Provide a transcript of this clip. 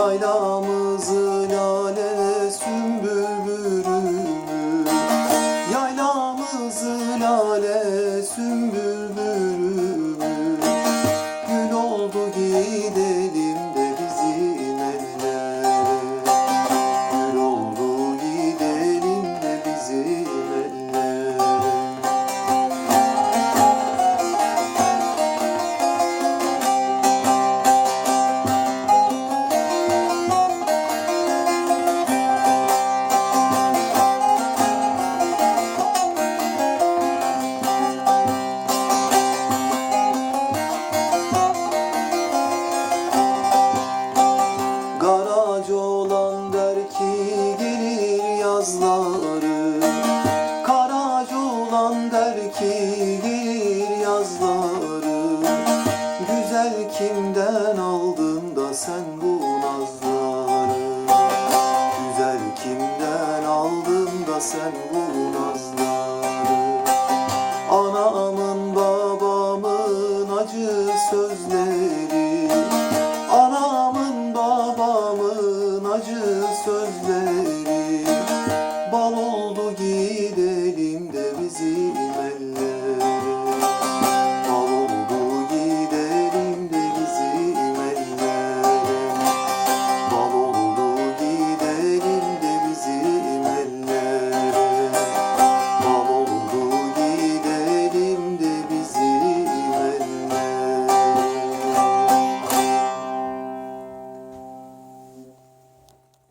Yaylamızı gelir yazları. Karacı olan der ki gelir yazları. Güzel kimden aldın da sen bu nazları? Güzel kimden aldın da sen bu nazları